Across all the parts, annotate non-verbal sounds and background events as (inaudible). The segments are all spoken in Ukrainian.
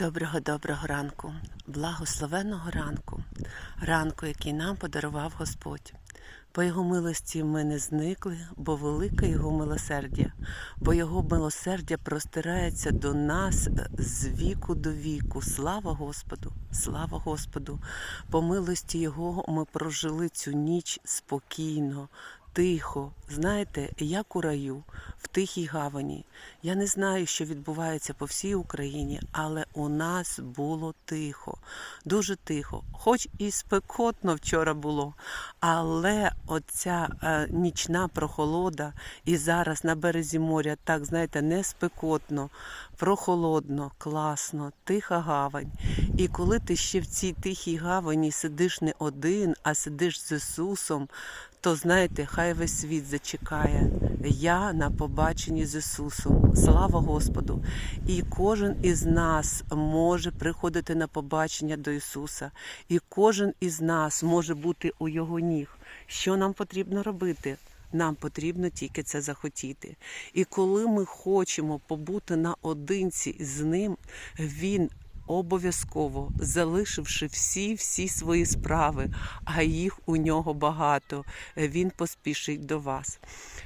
Доброго доброго ранку, благословенного ранку, ранку, який нам подарував Господь. По Його милості ми не зникли, бо велике Його милосердя, бо Його милосердя простирається до нас з віку до віку. Слава Господу! Слава Господу! По милості Його ми прожили цю ніч спокійно, тихо, знаєте, як у раю, в тихій гавані. Я не знаю, що відбувається по всій Україні, але у нас було тихо, дуже тихо. Хоч і спекотно вчора було, але оця е, нічна прохолода, і зараз на березі моря, так знаєте, не спекотно, прохолодно, класно, тиха гавань. І коли ти ще в цій тихій гавані сидиш не один, а сидиш з Ісусом, то знаєте, хай весь світ зачекає. Я на побаченні з Ісусом. Слава Господу! І кожен із нас може приходити на побачення до Ісуса, і кожен із нас може бути у Його ніг. Що нам потрібно робити? Нам потрібно тільки це захотіти. І коли ми хочемо побути наодинці з ним, він обов'язково залишивши всі всі свої справи, а їх у нього багато, він поспішить до вас.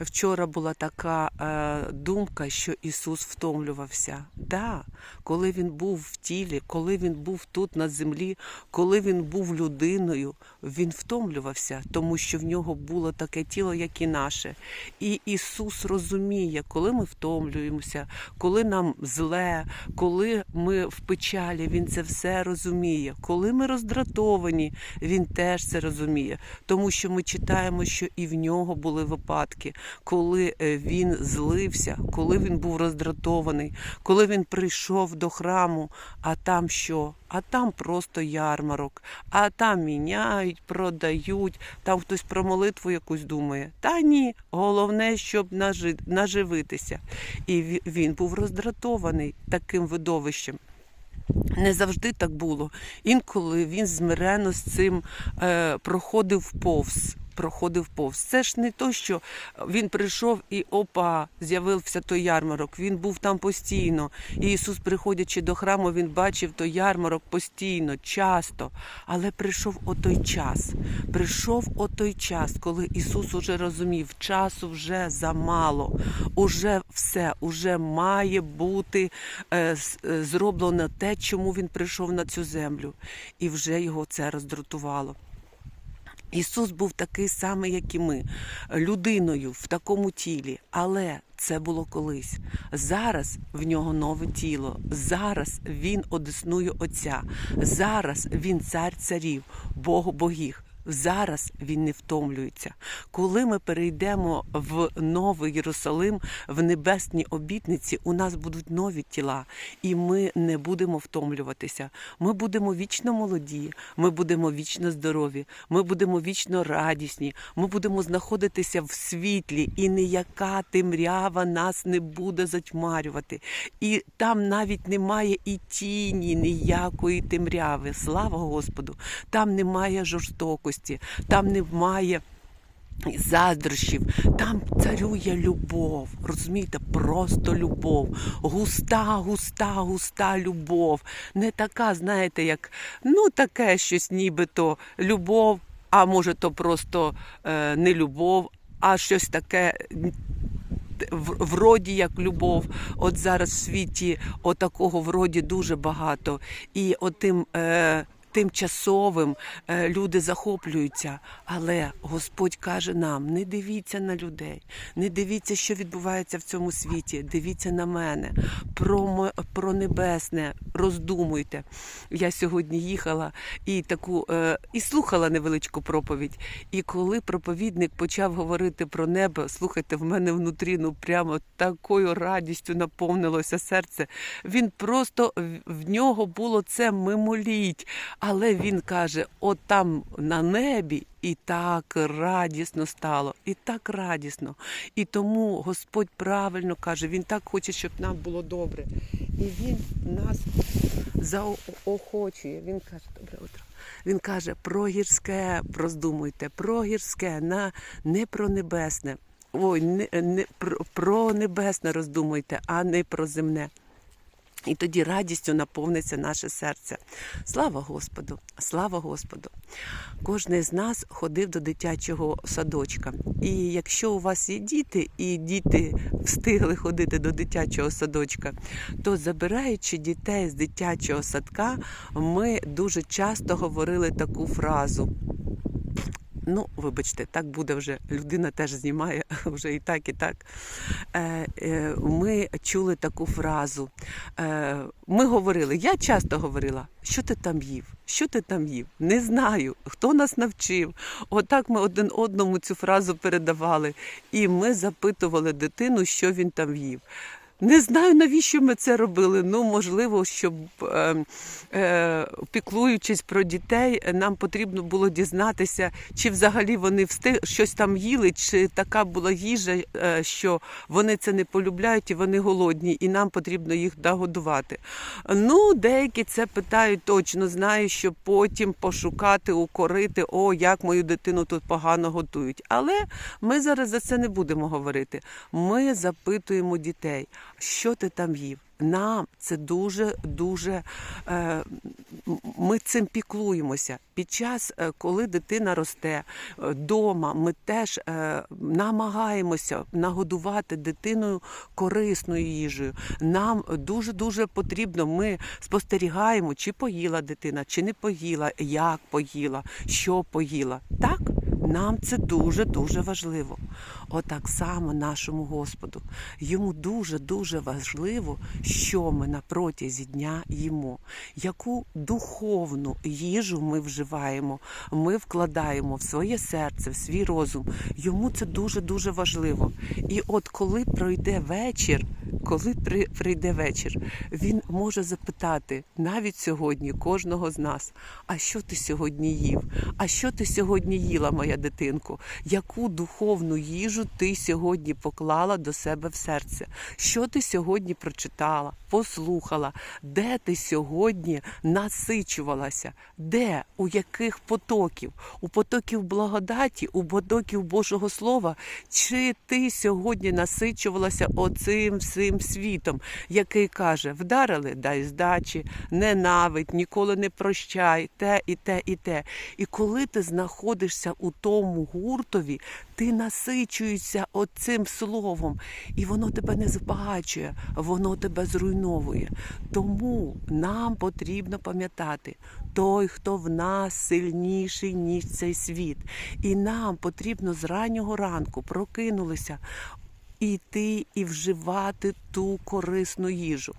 Вчора була така е, думка, що Ісус втомлювався. Да, коли він був в тілі, коли він був тут на землі, коли він був людиною, він втомлювався, тому що в нього було таке тіло, як і наше. І Ісус розуміє, коли ми втомлюємося, коли нам зле, коли ми в печалі, Він це все розуміє. Коли ми роздратовані, Він теж це розуміє, тому що ми читаємо, що і в нього були випадки, коли е, він злився, коли він був роздратований, коли він прийшов до храму, а там що? А там просто ярмарок, а там міняють, продають, там хтось про молитву якусь думає. Та ні, головне, щоб нажи- наживитися. І він був роздратований таким видовищем. Не завжди так було. Інколи він змирено з цим е, проходив повз. Проходив повз. Це ж не то, що він прийшов і опа, з'явився той ярмарок. Він був там постійно. І Ісус, приходячи до храму, він бачив той ярмарок постійно, часто. Але прийшов отой час. Прийшов отой час, коли Ісус уже розумів, часу вже замало, уже все, уже має бути е, е, зроблено те, чому він прийшов на цю землю. І вже його це роздратувало. Ісус був такий самий, як і ми, людиною в такому тілі, але це було колись. Зараз в нього нове тіло. Зараз він одиснує Отця. Зараз він цар царів, Бог богів. Зараз він не втомлюється. Коли ми перейдемо в новий Єрусалим, в небесні обітниці, у нас будуть нові тіла, і ми не будемо втомлюватися. Ми будемо вічно молоді, ми будемо вічно здорові, ми будемо вічно радісні, ми будемо знаходитися в світлі, і ніяка темрява нас не буде затьмарювати. І там навіть немає і тіні ніякої темряви. Слава Господу! Там немає жорстокості, там немає. Заздрощів, там царює любов, розумієте, просто любов, густа, густа, густа любов. Не така, знаєте, як ну таке щось, нібито любов, а може, то просто е, не любов, а щось таке вроді як любов. От зараз в світі отакого вроді дуже багато. І отим. Е, Тимчасовим е, люди захоплюються, але Господь каже нам: не дивіться на людей, не дивіться, що відбувається в цьому світі. Дивіться на мене, про, про небесне, роздумуйте. Я сьогодні їхала і таку е, і слухала невеличку проповідь. І коли проповідник почав говорити про небо, слухайте, в мене внутрі ну прямо такою радістю наповнилося серце. Він просто в- в нього було це мимоліть. Але він каже: от там на небі і так радісно стало, і так радісно. І тому Господь правильно каже, Він так хоче, щоб нам було добре. І Він нас заохочує. Він каже, добре утро. Він каже, про гірське роздумуйте, про гірське, на, не про небесне. Ой, не, не, про, про небесне роздумуйте, а не про земне. І тоді радістю наповниться наше серце. Слава Господу! Слава Господу! Кожний з нас ходив до дитячого садочка. І якщо у вас є діти, і діти встигли ходити до дитячого садочка, то забираючи дітей з дитячого садка, ми дуже часто говорили таку фразу. Ну, вибачте, так буде вже. Людина теж знімає (laughs) вже і так, і так. Е, е, ми чули таку фразу. Е, ми говорили, я часто говорила, що ти там їв? Що ти там їв? Не знаю, хто нас навчив. Отак ми один одному цю фразу передавали. І ми запитували дитину, що він там їв. Не знаю, навіщо ми це робили. Ну, можливо, щоб е, е, піклуючись про дітей, нам потрібно було дізнатися, чи взагалі вони встиг щось там їли, чи така була їжа, е, що вони це не полюбляють і вони голодні, і нам потрібно їх догодувати. Ну, деякі це питають точно, знаю, що потім пошукати, укорити, о, як мою дитину тут погано готують. Але ми зараз за це не будемо говорити. Ми запитуємо дітей що ти там їв. Нам це дуже дуже е, ми цим піклуємося. Під час, е, коли дитина росте вдома, ми теж е, намагаємося нагодувати дитиною корисною їжею. Нам дуже дуже потрібно. Ми спостерігаємо, чи поїла дитина, чи не поїла, як поїла, що поїла. Так. Нам це дуже дуже важливо. Отак само нашому Господу. Йому дуже дуже важливо, що ми на протязі дня їмо, яку духовну їжу ми вживаємо, ми вкладаємо в своє серце, в свій розум. Йому це дуже дуже важливо. І от коли пройде вечір, коли прийде вечір, він може запитати навіть сьогодні кожного з нас: а що ти сьогодні їв? А що ти сьогодні їла, моя дитинко? Яку духовну їжу ти сьогодні поклала до себе в серце? Що ти сьогодні прочитала, послухала? Де ти сьогодні насичувалася? Де? У яких потоків? У потоків благодаті, у потоків Божого Слова? Чи ти сьогодні насичувалася оцим всім світом, який каже: вдарили, дай здачі, ненавидь, ніколи не прощай, те і те, і те. І коли ти знаходишся у тому гуртові, ти насичуєшся оцим словом, і воно тебе не збагачує, воно тебе зруйновує. Тому нам потрібно пам'ятати, той, хто в нас сильніший, ніж цей світ. І нам потрібно з раннього ранку прокинулися. Іти і вживати ту корисну їжу.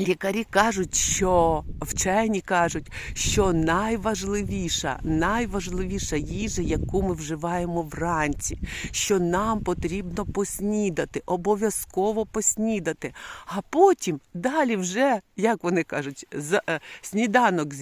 Лікарі кажуть, що вчені кажуть, що найважливіша, найважливіша їжа, яку ми вживаємо вранці, що нам потрібно поснідати, обов'язково поснідати. А потім далі вже, як вони кажуть, е, сніданок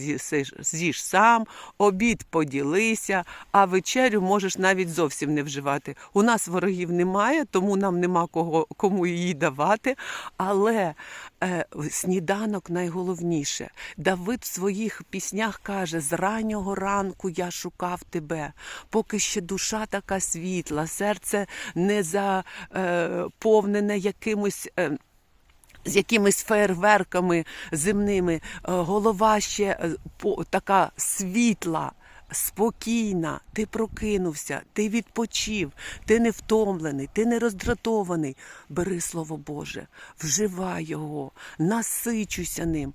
з'їж сам, обід поділися, а вечерю можеш навіть зовсім не вживати. У нас ворогів немає, тому нам нема кого кому її давати. Але е, сніданок найголовніше. Давид в своїх піснях каже: з раннього ранку я шукав тебе, поки ще душа така світла, серце не заповнене якимось. Е, з якимись фейерверками земними, е, голова ще е, така світла, спокійна, ти прокинувся, ти відпочив, ти не втомлений, ти не роздратований. Бери Слово Боже, вживай його, насичуйся ним.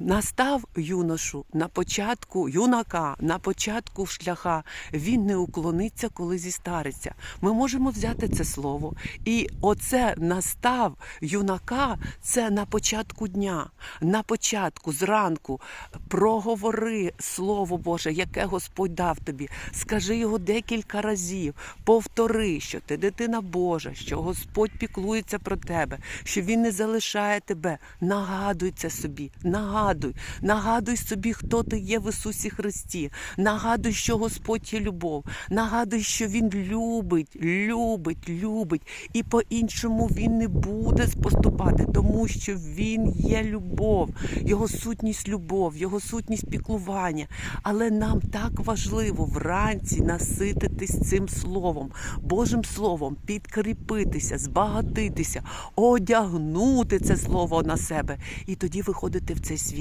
Настав юношу на початку юнака, на початку шляха. Він не уклониться, коли зістариться. Ми можемо взяти це слово. І оце настав юнака це на початку дня, на початку, зранку. Проговори Слово Боже, яке Господь дав тобі. Скажи його декілька разів. Повтори, що ти дитина Божа, що Господь піклується про тебе, що Він не залишає тебе. Нагадуй це собі, нагадуй. Нагадуй, нагадуй собі, хто ти є в Ісусі Христі. Нагадуй, що Господь є любов. Нагадуй, що Він любить, любить, любить. І по-іншому Він не буде поступати, тому що Він є любов, Його сутність любов, Його сутність піклування. Але нам так важливо вранці насититись цим словом, Божим Словом, підкріпитися, збагатитися, одягнути це слово на себе і тоді виходити в цей світ,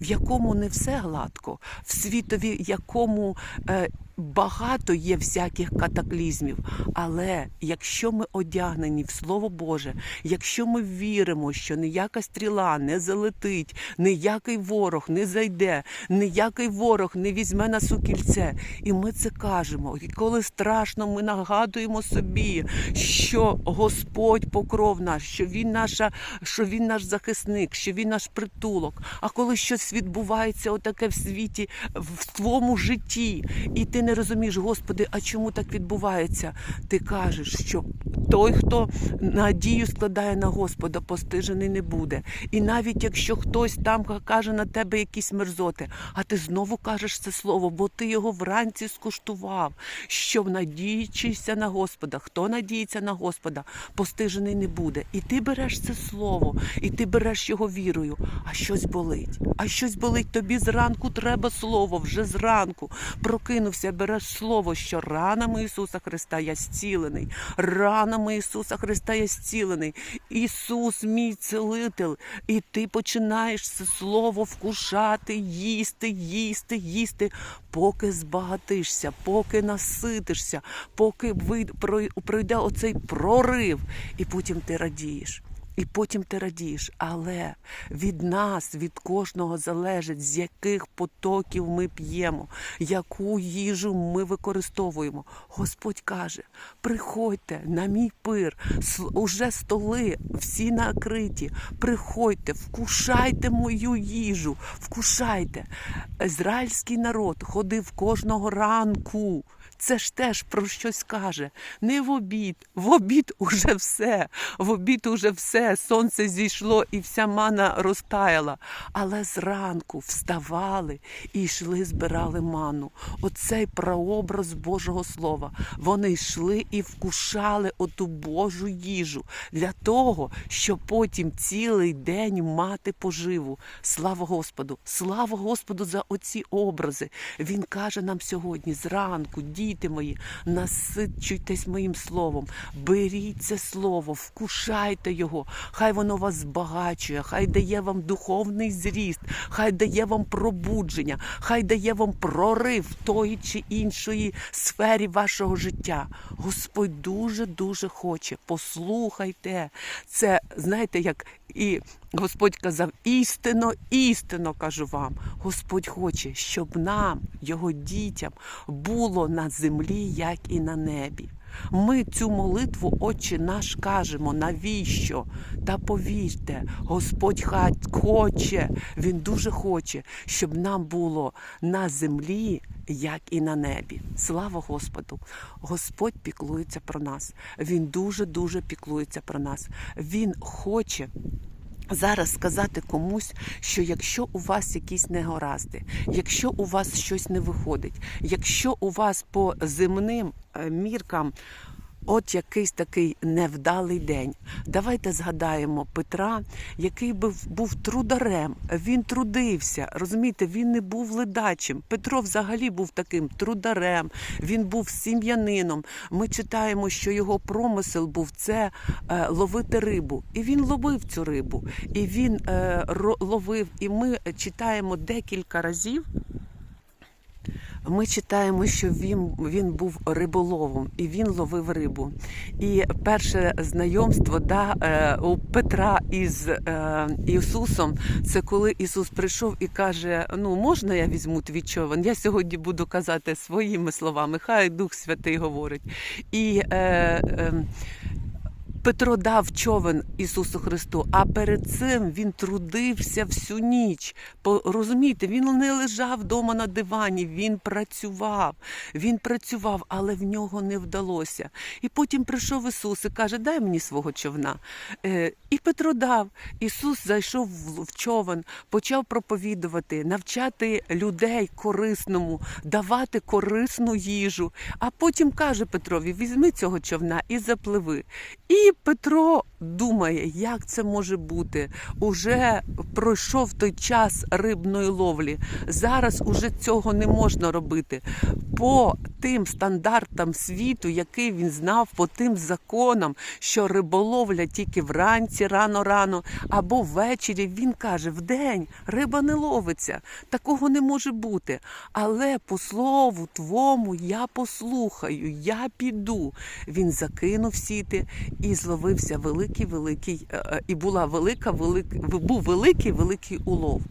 в якому не все гладко, в світові, якому е, багато є всяких катаклізмів. Але якщо ми одягнені в Слово Боже, якщо ми віримо, що ніяка стріла не залетить, ніякий ворог не зайде, ніякий ворог не візьме нас у кільце, і ми це кажемо. І коли страшно, ми нагадуємо собі, що Господь покров наш, що Він наша, що Він наш захисник, що Він наш притулок. А коли щось відбувається отаке в світі, в твоєму житті, і ти не розумієш, Господи, а чому так відбувається? Ти кажеш, що той, хто надію складає на Господа, постижений не буде. І навіть якщо хтось там каже на тебе якісь мерзоти, а ти знову кажеш це слово, бо ти його вранці скуштував, що надіючися на Господа, хто надіється на Господа, постижений не буде. І ти береш це слово, і ти береш його вірою. А щось болить. А щось болить. Тобі зранку треба слово, вже зранку прокинувся, береш слово, що ранами Ісуса Христа я зцілений. Ранами Ісуса Христа я зцілений. Ісус, мій цілитель. І ти починаєш це слово вкушати, їсти, їсти, їсти, поки збагатишся, поки наситишся, поки пройде оцей прорив, і потім ти радієш. І потім ти радієш, але від нас, від кожного залежить, з яких потоків ми п'ємо, яку їжу ми використовуємо. Господь каже: приходьте на мій пир, уже столи всі накриті. Приходьте, вкушайте мою їжу, вкушайте. Ізраїльський народ ходив кожного ранку. Це ж теж про щось каже. Не в обід, в обід уже все. В обід уже все. Сонце зійшло і вся мана розтаяла. Але зранку вставали і йшли, збирали ману. Оцей прообраз Божого Слова. Вони йшли і вкушали оту Божу їжу для того, щоб потім цілий день мати поживу. Слава Господу! Слава Господу за оці образи. Він каже нам сьогодні зранку, діти мої, насичуйтесь моїм словом, беріть це слово, вкушайте його, хай воно вас збагачує, хай дає вам духовний зріст, хай дає вам пробудження, хай дає вам прорив тої чи іншої сфері вашого життя. Господь дуже дуже хоче. Послухайте це, знаєте, як і Господь казав: істинно, істинно кажу вам. Господь хоче, щоб нам, його дітям, було на землі, як і на небі. Ми цю молитву, Отче наш, кажемо. Навіщо? Та повірте, Господь хать- хоче, Він дуже хоче, щоб нам було на землі, як і на небі. Слава Господу! Господь піклується про нас. Він дуже дуже піклується про нас. Він хоче. Зараз сказати комусь, що якщо у вас якісь негаразди, якщо у вас щось не виходить, якщо у вас по земним е, міркам от якийсь такий невдалий день, давайте згадаємо Петра, який був, був трударем. Він трудився. Розумієте, він не був ледачим. Петро взагалі був таким трударем, він був сім'янином. Ми читаємо, що його промисел був це е, ловити рибу. І він ловив цю рибу. І він е, ловив. І ми читаємо декілька разів. Ми читаємо, що він, він був риболовом і він ловив рибу. І перше знайомство да, е, у Петра із е, Ісусом це коли Ісус прийшов і каже: Ну, можна я візьму твій човен? Я сьогодні буду казати своїми словами, хай Дух Святий говорить. І е, е, Петро дав човен Ісусу Христу, а перед цим він трудився всю ніч. Розумієте, він не лежав вдома на дивані, він працював. Він працював, але в нього не вдалося. І потім прийшов Ісус і каже: Дай мені свого човна. Е, і Петро дав. Ісус зайшов в- човен, почав проповідувати, навчати людей корисному, давати корисну їжу. А потім каже Петрові: візьми цього човна і запливи. І Петро думає, як це може бути. Уже пройшов той час рибної ловлі. Зараз уже цього не можна робити. По тим стандартам світу, який він знав, по тим законам, що риболовля тільки вранці, рано-рано, або ввечері. Він каже: вдень риба не ловиться. Такого не може бути. Але по слову твому я послухаю, я піду. Він закинув сіти і зловився великий, великий, е, е, і була велика, велика, був великий, великий улов.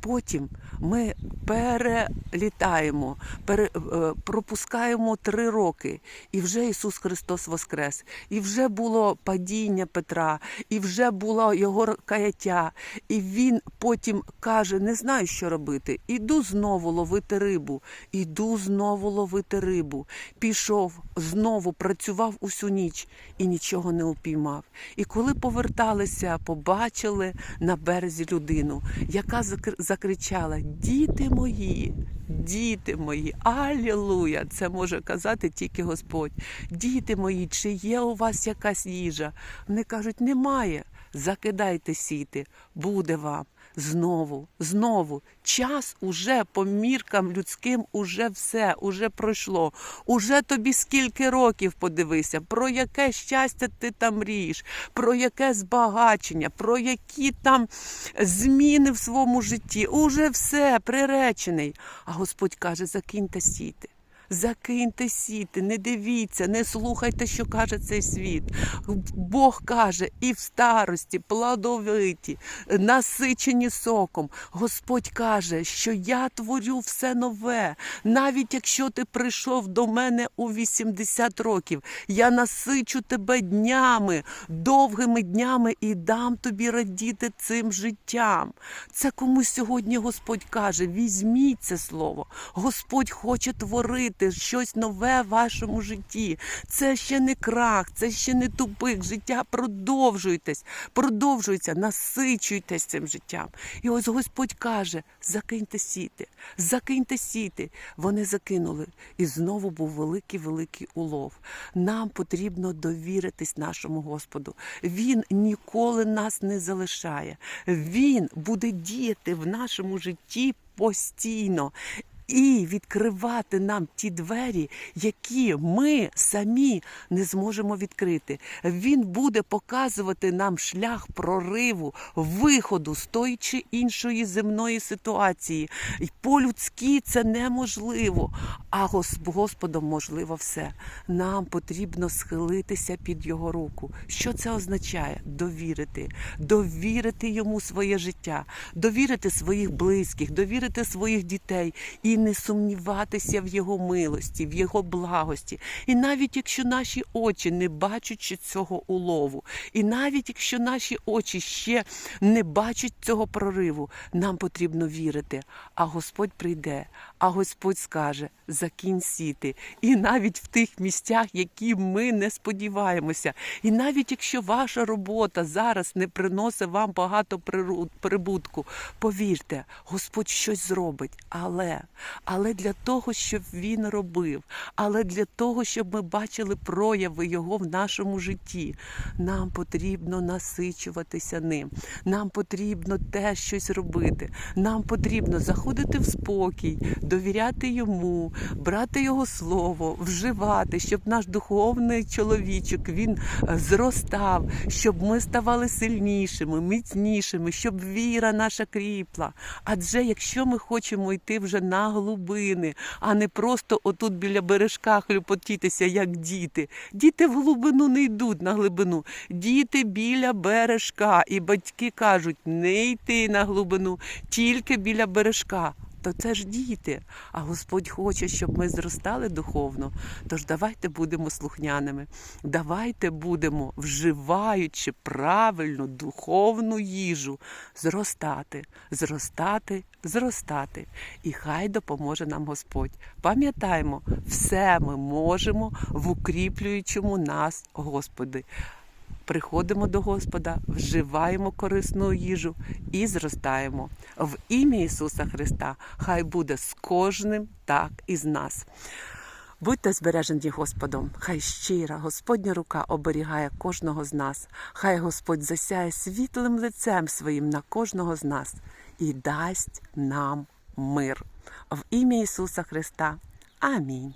Потім ми перелітаємо, пере, е, пропускаємо три роки, і вже Ісус Христос воскрес, і вже було падіння Петра, і вже було його каяття. І він потім каже: не знаю, що робити. Іду знову ловити рибу, іду знову ловити рибу. Пішов, знову працював усю ніч і нічого не упіймав. І коли поверталися, побачили на березі людину, яка закр- закричала: Діти мої, діти мої, алілуя! Це може казати тільки Господь. Діти мої, чи є у вас якась їжа? Вони кажуть, немає. Закидайте сіти, буде вам. Знову, знову, час уже по міркам людським, уже все, уже пройшло. Уже тобі скільки років подивися, про яке щастя ти там мрієш, про яке збагачення, про які там зміни в своєму житті. Уже все приречений. А Господь каже: закиньте сіти. Закиньте сіти, не дивіться, не слухайте, що каже цей світ. Бог каже, і в старості, плодовиті, насичені соком. Господь каже, що я творю все нове. Навіть якщо ти прийшов до мене у 80 років, я насичу тебе днями, довгими днями і дам тобі радіти цим життям. Це комусь сьогодні Господь каже: візьміть це слово. Господь хоче творити щось нове в вашому житті. Це ще не крах, це ще не тупик. Життя продовжуйтесь, продовжується, насичуйтесь цим життям. І ось Господь каже: закиньте сіти, закиньте сіти. Вони закинули. І знову був великий, великий улов. Нам потрібно довіритись нашому Господу. Він ніколи нас не залишає. Він буде діяти в нашому житті постійно. І відкривати нам ті двері, які ми самі не зможемо відкрити. Він буде показувати нам шлях прориву, виходу з тої чи іншої земної ситуації. І по-людськи це неможливо. А Гос- Господом можливо все. Нам потрібно схилитися під його руку. Що це означає? Довірити, довірити йому своє життя, довірити своїх близьких, довірити своїх дітей і не сумніватися в його милості, в його благості. І навіть якщо наші очі не бачать цього улову, і навіть якщо наші очі ще не бачать цього прориву, нам потрібно вірити. А Господь прийде, а Господь скаже: закінь сіти. І навіть в тих місцях, які ми не сподіваємося. І навіть якщо ваша робота зараз не приносить вам багато прибутку, повірте, Господь щось зробить. Але, але для того, щоб він робив, але для того, щоб ми бачили прояви його в нашому житті, нам потрібно насичуватися ним. Нам потрібно те щось робити. Нам потрібно заходити в спокій, довіряти йому, брати його слово, вживати, щоб наш духовний чоловічок він е, зростав, щоб ми ставали сильнішими, міцнішими, щоб віра наша кріпла. Адже якщо ми хочемо йти вже на глибини, а не просто отут біля бережка хлюпотітися, як діти. Діти в глибину не йдуть на глибину. Діти біля бережка. І батьки кажуть, не йти на глибину, тільки біля бережка. То це ж діти. А Господь хоче, щоб ми зростали духовно. Тож давайте будемо слухняними. Давайте будемо, вживаючи правильну духовну їжу, зростати, зростати, зростати. І хай допоможе нам Господь. Пам'ятаємо, все ми можемо в укріплюючому нас Господи. Приходимо до Господа, вживаємо корисну їжу і зростаємо. В ім'я Ісуса Христа хай буде з кожним так і нас. Будьте збережені Господом, хай щира Господня рука оберігає кожного з нас, хай Господь засяє світлим лицем своїм на кожного з нас і дасть нам мир. В ім'я Ісуса Христа. Амінь.